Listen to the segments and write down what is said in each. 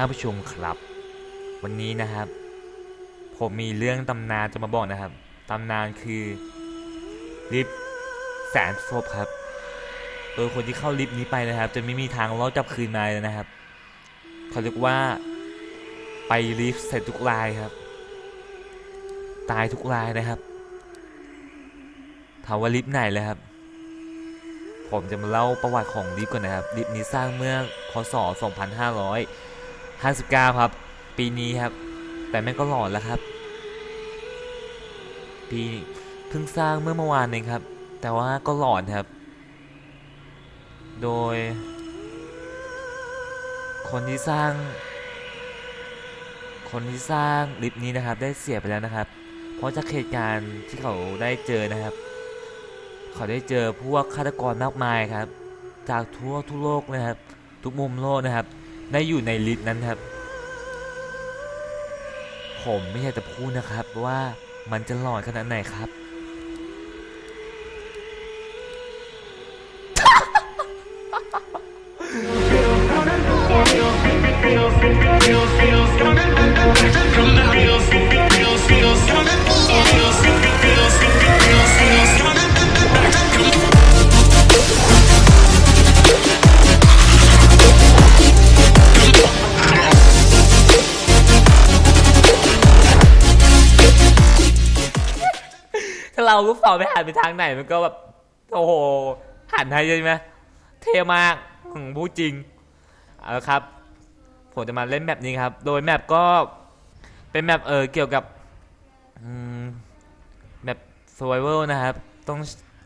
ท่านผู้ชมครับ วันนี้นะครับ ผมมีเรื่องตำนานจะมาบอกนะครับตำนานคือลิฟต์แสนศพครับเออคนที่เข้าลิฟต์นี้ไปนะครับ จะไม่มีทางรอดกลับคืนมาเลยนะครับเขาเรียกว่าไปลิฟต์เสร็จทุกรายครับ ตายทุกรายนะครับถามว่าลิฟต์ไหนเลยครับ ผมจะมาเล่าประวัติของลิฟต์ก่อนนะครับ ลิฟต์นี้สร้างเมื่อพศ2500 2559 ครับ ปีนี้ครับ แต่แม่งก็หลอนแล้วครับ ปีเพิ่งสร้างเมื่อเมื่อวานเองครับ แต่ว่าก็หลอนครับ โดย คนที่สร้าง คนที่สร้างลิฟต์นี้นะครับ ได้เสียไปแล้วนะครับ เพราะจากเหตุการณ์ที่เขาได้เจอนะครับ เขาได้เจอพวกฆาตกรมากมายครับ จากทั่วทุกโลกนะครับ ทุกมุมโลกนะครับ ได้อยู่ในลิฟต์นั้นครับ ผมไม่อยากจะพูดนะครับว่ามันจะหลอนขนาดไหนครับ เราลูกศรไปหันไปทางไหนมันก็แบบโอ้โหหันให้ใช่ไหมเท่มากพูดจริงเอาละครับผมจะมาเล่นแมปนี้ครับ โดยแมปก็เป็นแมปเออเกี่ยวกับแมป survival นะครับ ต้อง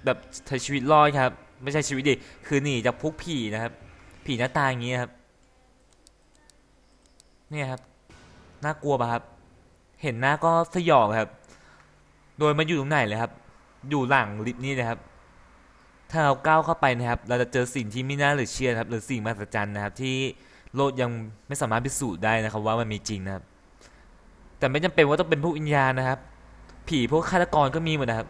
แบบใช้ชีวิตรอดครับ ไม่ใช่ชีวิตดิคือหนีจากพวกผีนะครับ ผีหน้าตาอย่างนี้ครับเนี่ยครับน่ากลัวป่ะครับ เห็นหน้าก็สยองครับ โดยมันอยู่ตรงไหนเลยครับ อยู่หลังลิฟต์นี่นะครับ ถ้าเราก้าวเข้าไปนะครับ เราจะเจอสิ่งที่ไม่น่าเหลือเชื่อครับ หรือสิ่งมหัศจรรย์นะครับ ที่โลกยังไม่สามารถพิสูจน์ได้นะครับ ว่ามันมีจริงนะครับ แต่ไม่จำเป็นว่าต้องเป็นพวกวิญญาณนะครับ ผีพวกฆาตกรก็มีหมดนะครับ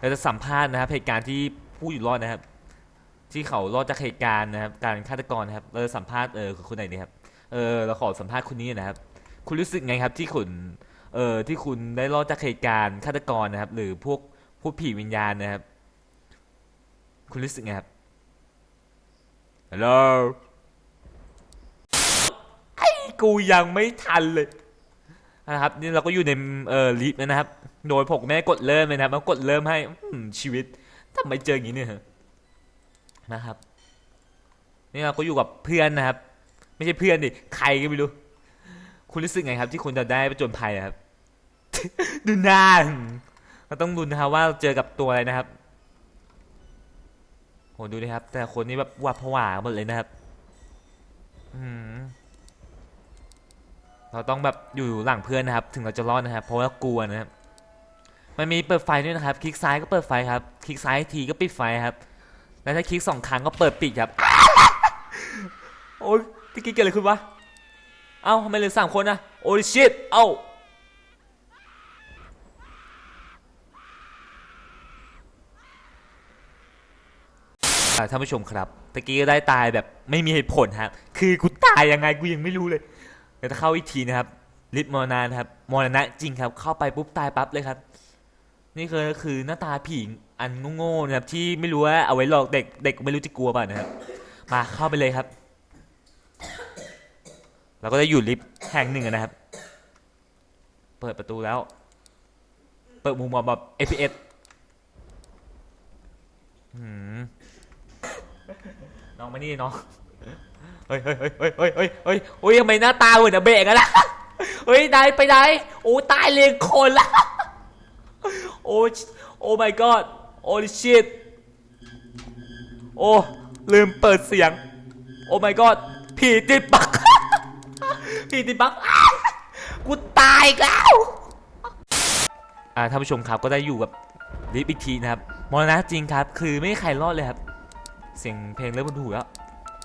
เราจะสัมภาษณ์นะครับเหตุการณ์ที่ผู้อยู่รอดนะครับ ที่เขารอดจากเหตุการณ์นะครับ การฆาตกรนะครับ เราจะสัมภาษณ์เออคนไหนดีครับ เออเราขอสัมภาษณ์คนนี้นะครับ คุณรู้สึกไงครับที่คุณ เออที่คุณได้รอดจากเหตุการณ์ฆาตกรนะครับ หรือพวกพวกผีวิญญาณนะครับ คุณรู้สึกไงครับฮัลโหลไอ้กูยังไม่ทันเลยนะครับนี่เราก็อยู่ในเอ่อลิฟต์นะครับ โดยผมแม่กดเริ่มเลยนะครับมากดเริ่มให้ชีวิตทำไมเจออย่างนี้เนี่ยนะครับ นี่เราก็อยู่กับเพื่อนนะครับ ไม่ใช่เพื่อนดิใครก็ไม่รู้ คุณรู้สึกไงครับ ที่คุณจะได้ประจนภัยครับ ดูหน้าเราต้องดูนะครับว่าเจอกับตัวอะไรนะครับโหดูดิครับ แต่คนนี้แบบหวาดผวาหมดเลยนะครับอืมเราต้องแบบอยู่หลังเพื่อนนะครับ ถึงเราจะรอดนะครับ เพราะว่ากลัวนะครับมันมีเปิดไฟด้วยนะครับ คลิกซ้ายก็เปิดไฟครับ คลิกซ้ายทีก็ปิดไฟครับ แล้วถ้าคลิกสองครั้งก็เปิดปิดครับ โอ้ยพี่กิ๊กเกิดอะไรขึ้นวะ เอ้าทำไมเหลือสามคนนะโอ้ยชิตเอ้าท่านผู้ชมครับตะกี้ก็ได้ตายแบบไม่มีเหตุผลครับคือกูตายยังไงกูยังไม่รู้เลยเดี๋ยวจะเข้าอีกทีนะครับลิทมรณานะครับมรณะจริงครับ เข้าไปปุ๊บตายปั๊บเลยครับ นี่คือคือหน้าตาผีอันโง่ๆนะครับที่ไม่รู้ว่าเอาไว้หลอกเด็กเด็กไม่รู้จะกลัวป่ะนะครับ มาเข้าไปเลยครับ เราก็จะอยู่ลิฟต์แห่งหนึ่งนะครับ เปิดประตูแล้ว เปิดมุมมองแบบ FPS น้องมานี่น้อง เฮ้ยเฮ้ยเฮ้ยเฮ้ยเฮ้ยเฮ้ยเฮ้ยโอ้ยทำไมหน้าตาเหมือนอะเบะกันล่ะ เฮ้ยได้ไปไหนโอ้ตายเลยคนละ โอ้โอ้ my god โอ้ shit โอ้ ลืมเปิดเสียง โอ้ my god ผีติดบักีติบักกูตายอีกแล้วอ่าท่านผู้ชมครับก็ได้อยู่กับลิฟต์อีกทีนะครับมรณะจริงครับ คือไม่มีใครรอดเลยครับ เสียงเพลงเริ่มบนหูแล้ว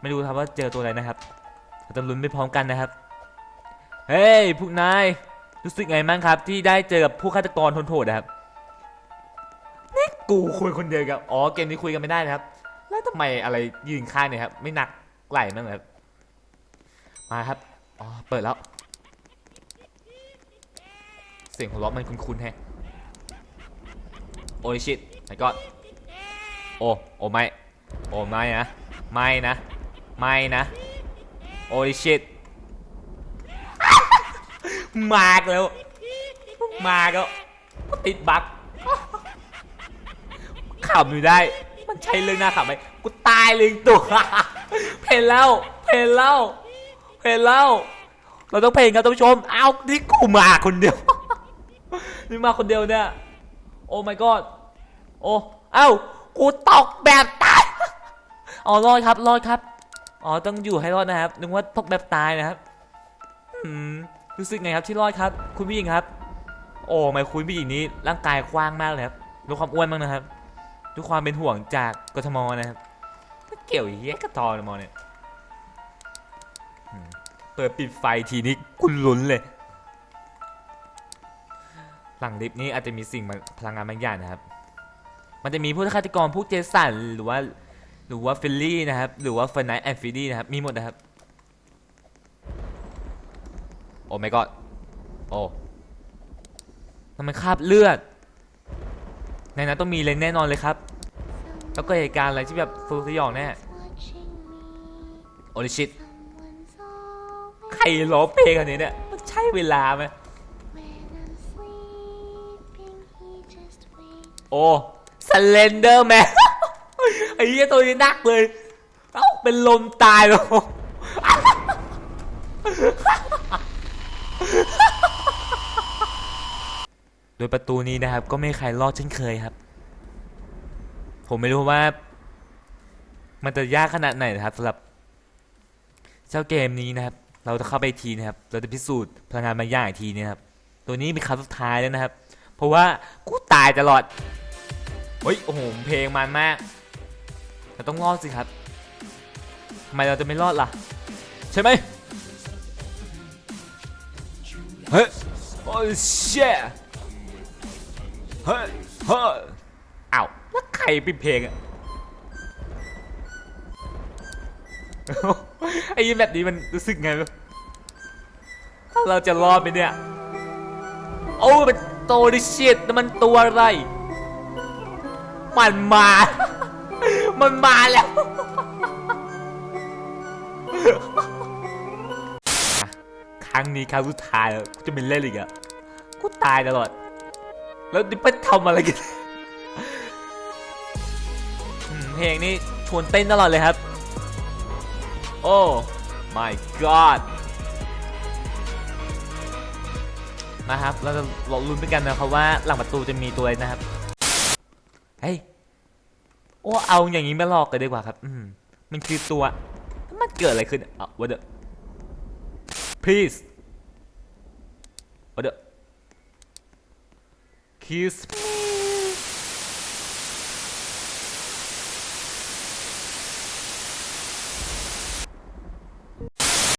ไม่รู้ครับว่าเจอตัวอะไรนะครับเราจะลุ้นไปพร้อมกันนะครับ เฮ้ยพวกนายรู้สึกไงบ้างครับ ที่ได้เจอกับผู้ฆาตกรทนโทษนะครับนี่กูคุยคนเดียวกับอ๋อเกมนี้คุยกันไม่ได้นะครับ แล้วทำไมอะไรยืนข้างเนี่ยครับ ไม่หนักไหลมั้างเหรอครับมาครับ อ๋อ เปิดแล้ว เสียงหัวเราะมันคุ้นๆแฮะโอ้ยชิตไอ้ก็โอ้ โอ้ไม่ โอ้ไม่นะ ไม่นะ ไม่นะ โอ้ยชิตมากแล้ว มาแล้วติดบั๊กขำอยู่ได้ มันใช่เรื่องน่าขำไหมกูตายเลยตัวเพลแล้วเพลแล้ว เพลนแล้ว เราต้องเพลงครับท่านผู้ชม เอ้านี่กูมาคนเดียว นี่มาคนเดียวเนี่ย โอ้ my god โอ้ เอ้า กูตกแบบตาย อ๋อ รอดครับ รอดครับ อ๋อ ต้องอยู่ให้รอดนะครับ นึกว่าตกแบบตายนะครับ อืม รู้สึกไงครับที่รอดครับ คุณผู้หญิงครับ โอ้ไม่คุณผู้หญิงนี้ร่างกายกว้างมากเลยครับ ดูความอ้วนมากนะครับ ดูความเป็นห่วงจากกทมนะครับ เกี่ยวเหี้ยกทมเนี่ย เปิดปิดไฟทีนี้คุณลุ้นเลย หลังลิฟต์นี้อาจจะมีสิ่งพลังงานบางอย่างนะครับ มันจะมีผู้ฆาตกรพวกเจสันหรือว่าหรือว่าฟิลลี่นะครับ หรือว่าเฟอร์ไนท์แอนด์ฟิลลี่นะครับ มีหมดนะครับ โอ้ไม่กอดโอ้ทำไมคราบเลือด ในนั้นต้องมีเล็งแน่นอนเลยครับ แล้วก็เหตุการณ์อะไรที่แบบสุดสยองแน่โอลิชิต รร้องเพลงอันนี้เนี่ย มันใช่เวลาไหม โอ้สเลนเดอร์แมนไอ้เหี้ยตัวนี้นักเลย เอ้า เป็นลมตายแล้วโดยประตูนี้นะครับ ก็ไม่มีใครรอดเช่นเคยครับ ผมไม่รู้ว่า มันจะยากขนาดไหนนะครับสำหรับเจ้าเกมนี้นะครับ เราจะเข้าไปทีนะครับ เราจะพิสูจน์พลังงานบางอย่างอีกทีนะครับ ตัวนี้เป็นครั้งสุดท้ายแล้วนะครับ เพราะว่ากูตายตลอด เฮ้ย โอ้โห เพลงมันมาก เราต้องรอดสิครับทำไมเราจะไม่รอดล่ะ ใช่ไหมเฮ้ย โอ้เชี่ยเฮ้ย เฮ้ยอ้าวแล้วใครเปิดเพลงอะ ไอ้แบบนี้มันรู้สึกไงวะถ้าเราจะรอดไหมเนี่ย โอ้เป็นโตดิชิตมันตัวอะไร มันมา มันมาแล้ว ครั้งนี้ครั้งสุดท้ายกูจะไม่เล่นอีกอะกูตายตลอด แล้วนี่ไปทำอะไรกันเพลงนี้ชวนเต้นตลอดเลยครับ โอ้ my god มาครับ เราจะลองลุ้นไปกันนะครับว่าหลังประตูจะมีตัวอะไรนะครับ เฮ้ย โอ้ เอาอย่างนี้มาหลอกกันดีกว่าครับ อืม มันคือตัว มันเกิดอะไรขึ้นอะ what the please what the kiss me